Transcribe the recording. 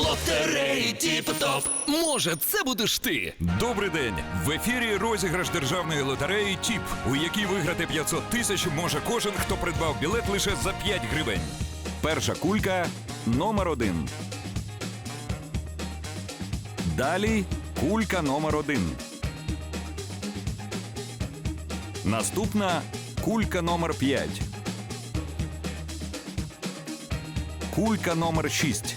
Лотереї Тіп-топ. Може, це будеш ти? Добрий день! В ефірі розіграш державної лотереї ТІП, у якій виграти 500 тисяч може кожен, хто придбав білет лише за 5 гривень. Перша кулька номер один. Далі кулька номер один. Наступна кулька номер 5. Кулька номер 6.